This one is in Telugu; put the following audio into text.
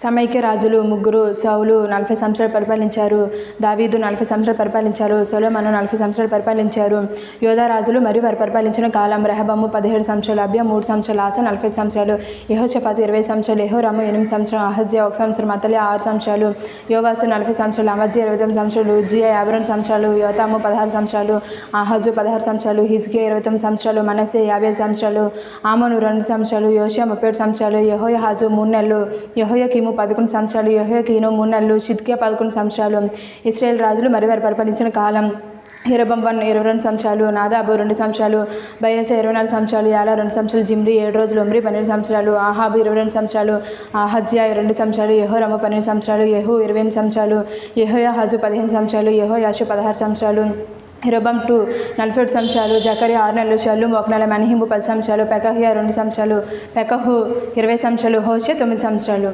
సమైక్య రాజులు ముగ్గురు సౌలు నలభై సంవత్సరాలు పరిపాలించారు. దావీదు నలభై సంవత్సరాలు పరిపాలించారు. సొలొమోను నలభై సంవత్సరాలు పరిపాలించారు. యోధా రాజులు మరియు వారు పరిపాలించిన కాలం రెహబము పదిహేడు సంవత్సరాలు అభ్య మూడు సంవత్సరాలు ఆశ నలభై సంవత్సరాలు యహోషపాతు ఇరవై సంవత్సరాలు యహోరాము ఎనిమిది సంవత్సరం అహజ్య ఒక సంవత్సరం అతలి ఆరు సంవత్సరాలు యోవాసు నలభై సంవత్సరాలు అమజ్య ఇరవై తొమ్మిది సంవత్సరాలు ఉజ్జియా యాభై రెండు సంవత్సరాలు యోతాము పదహారు సంవత్సరాలు అహజు పదహారు సంవత్సరాలు హిజ్కే ఇరవై తొమ్మిది సంవత్సరాలు మనసే యాభై సంవత్సరాలు ఆమోను రెండు సంవత్సరాలు యోషియా ముప్పై ఏడు సంవత్సరాలు యహోయ హాజు మూడు నెలలు యహోయ కీము పదకొండు సంవత్సరాలు యహోయ కీను మూడు నెలలు షిద్కియా పదకొండు సంవత్సరాలు ఇస్రాయేల్ రాజులు మరి వారు పరిపాలించిన కాలం ఇరవం వన్ ఇరవై రెండు సంవత్సరాలు నాదాబు రెండు సంవత్సరాలు బయస ఇరవై నాలుగు సంవత్సరాలు యాలా రెండు సంవత్సరాలు జిమ్రి ఏడు రోజులు ఉమ్రి పన్నెండు సంవత్సరాలు ఆహాబు ఇరవై రెండు సంవత్సరాలు ఆహజ్యా రెండు సంవత్సరాలు యహోరమ పన్నెండు సంవత్సరాలు యహో ఇరవై ఎనిమిది సంవత్సరాలు యహోయా హాజు పదిహేను సంవత్సరాలు యహో యాషు పదహారు సంవత్సరాలు హిరబం టూ నలభై ఒకటి సంవత్సరాలు జకరి ఆరు నెలలు షల్లు ఒక నెల మనిహింబు పది సంవత్సరాలు పెకహియా రెండు సంవత్సరాలు పెకహు ఇరవై సంవత్సరాలు హోషే తొమ్మిది సంవత్సరాలు.